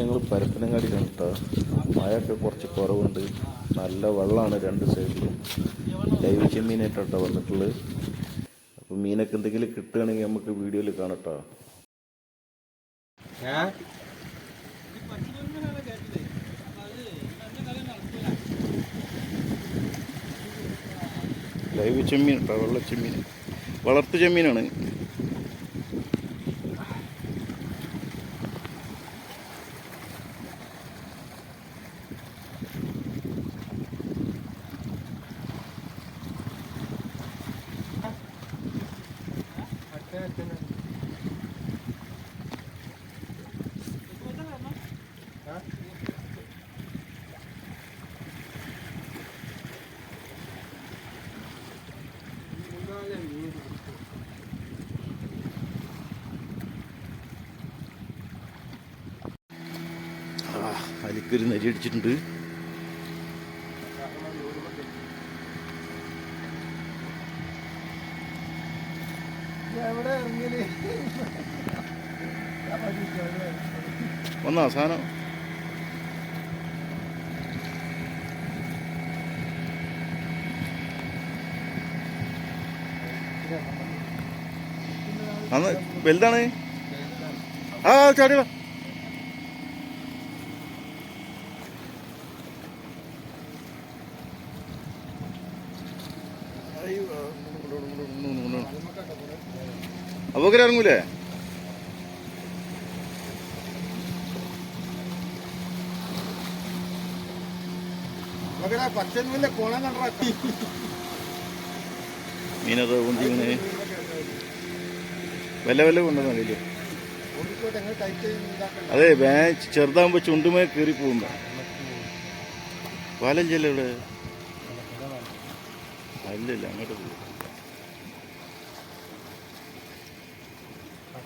ഞങ്ങൾ പരപ്പനങ്ങാടിയിലാണ് കേട്ടോ മഴയൊക്കെ കുറച്ച് കുറവുണ്ട്. നല്ല വെള്ളമാണ് രണ്ട് സൈഡിലും. ലൈവ് ചെമ്മീനായിട്ടോ വന്നിട്ടുള്ളത്. അപ്പോൾ മീനൊക്കെ എന്തെങ്കിലും കിട്ടുകയാണെങ്കിൽ നമുക്ക് വീഡിയോയിൽ കാണട്ടോ ലൈവ് ചെമ്മീൻ കേട്ടോ വെള്ള ചെമ്മീൻ. വളർത്തു ചെമ്മീനാണ്. അലിക്കൊരു നരി അടിച്ചിട്ടുണ്ട്. എവിടെ അവസാനം അന്ന് വലുതാണ്? ആ ചാടിയടാ അപ്പൊക്കെ ഇറങ്ങൂലേ? മീനത് കൊണ്ട്? ഇങ്ങനെ. വല്ല വല്ല കൊണ്ടുവന്നില്ലേ അതെ വേ ചെറുതാകുമ്പോ ചുണ്ടുമേ കയറി പോകുമ്പോ. പാലഞ്ചല്ലേ ഇവിടെ. അല്ലല്ല അങ്ങോട്ട് പോകും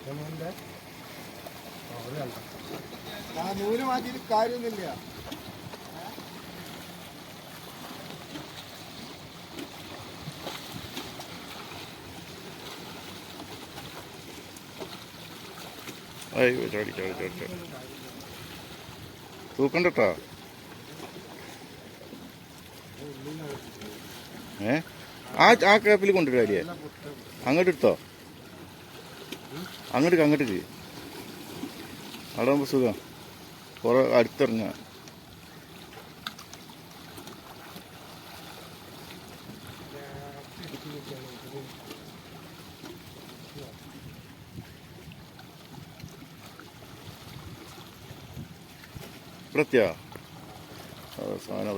പച്ചനൂലിന്റെ ആ നൂൽ മാറ്റിയിട്ട് കാര്യമൊന്നുമില്ല. അയ്യോ ചാടി ചാടി ചാടി ചാടി. തൂക്കണ്ടട്ടാ? ഏ? ആ ആ കേപ്പിൽ കൊണ്ടിട്ട് അരിയെ അങ്ങോട്ട് എടുത്തോ? അങ്ങോട്ട് അങ്ങോട്ടേക്ക്. അവിടെ ആകുമ്പോ സുഖം. കുറെ അടുത്തിറങ്ങുക പ്രത്യാ? സാധനം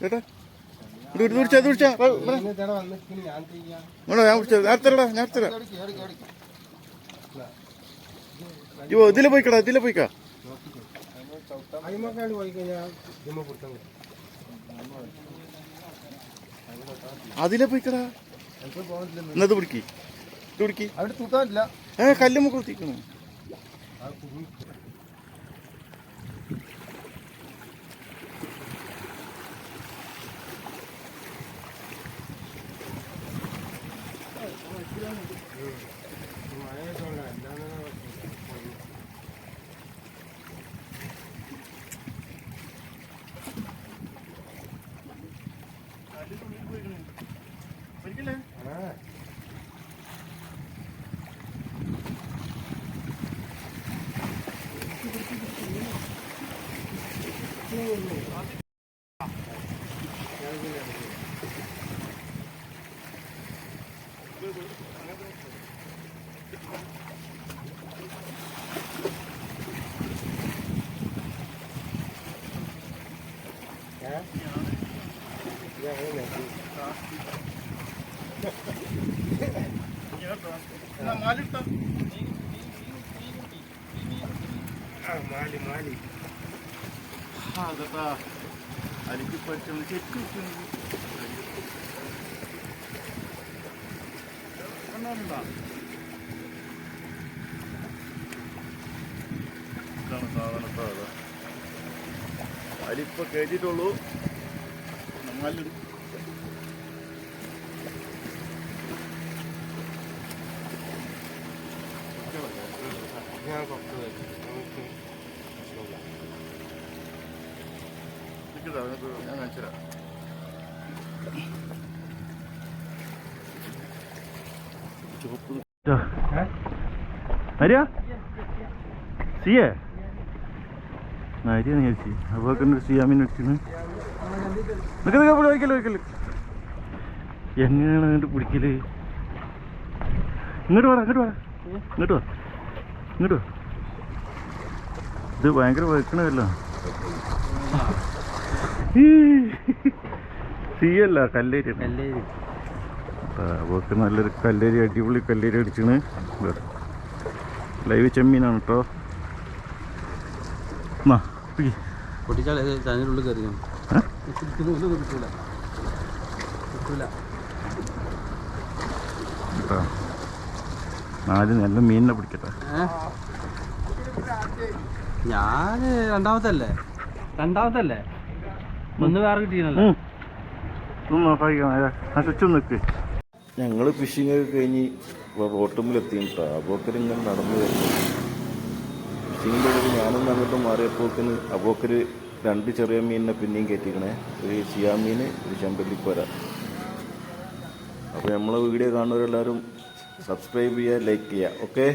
ചേട്ടാ ഇങ്ങനെ വന്നിട്ട് ഞാൻ നേരത്തെ ഇതിലെ പോയിക്കടാ ഇതിലെ പോയിക്കാ. അതിലെ പോയിക്കടാ. എന്നത് പിടിക്ക്. പിടിക്ക്. ഏ കല്ലുമ്മ ആ കുടുങ്ങി. സാധനം സാധനം അലിപ്പോ കയറ്റിട്ടുള്ളൂ നല്ലൊരു ഞാൻ പുറത്ത് നമുക്ക് പ്രശ്നമില്ല ഞാൻ ആര്യ സിയേ ആര്യ ചേച്ചി അപ്പോൾ സിയാമിന് വെച്ചിന് നിൽക്ക് നിൽക്ക് ഒരിക്കലും ഒരിക്കലും. എങ്ങനെയാണ് അങ്ങോട്ട് പിടിക്കൽ? ഇങ്ങോട്ട് വേണം ഇങ്ങോട്ട് വേണം ഇങ്ങോട്ട് വാ. ഇങ്ങോട്ട് ഇത് ഭയങ്കര വെക്കണമല്ലോ. സിയല്ല കല്ലേരി. അവർക്ക് നല്ലൊരു കല്ലേരി അടിപൊളി കല്ലേരി അടിച്ചാണ്. ലൈവ് ചെമ്മീനാണ് കേട്ടോ എന്നാ ആദ്യം നല്ല മീനിനെ പിടിക്കട്ടെ. ഞാൻ രണ്ടാമത്തല്ലേ? രണ്ടാമത്തല്ലേ? ഒന്ന് വേറെ കിട്ടിയല്ലോ ഉം. ഒന്ന് നോക്കാം ആ ഞങ്ങൾ ഫിഷിംഗ് ഒക്കെ കഴിഞ്ഞ് ബോട്ടുമ്മിലെത്തി കേട്ടോ അബോക്കർ ഇങ്ങനെ നടന്നു വരുന്നു. ഫിഷിങ്ങിന്റെ ഇടയിൽ ഞാനൊന്ന് അങ്ങോട്ട് മാറിയപ്പോക്കിന് അബോക്കര് രണ്ട് ചെറിയ മീനിനെ പിന്നെയും കയറ്റിക്കണേ. ഒരു ചിയാമീന് ഒരു ചെമ്പല്ലിപ്പോര അപ്പോൾ നമ്മളെ വീഡിയോ കാണുന്നവരെല്ലാവരും സബ്സ്ക്രൈബ് ചെയ്യുക ലൈക്ക് ചെയ്യുക. ഓക്കെ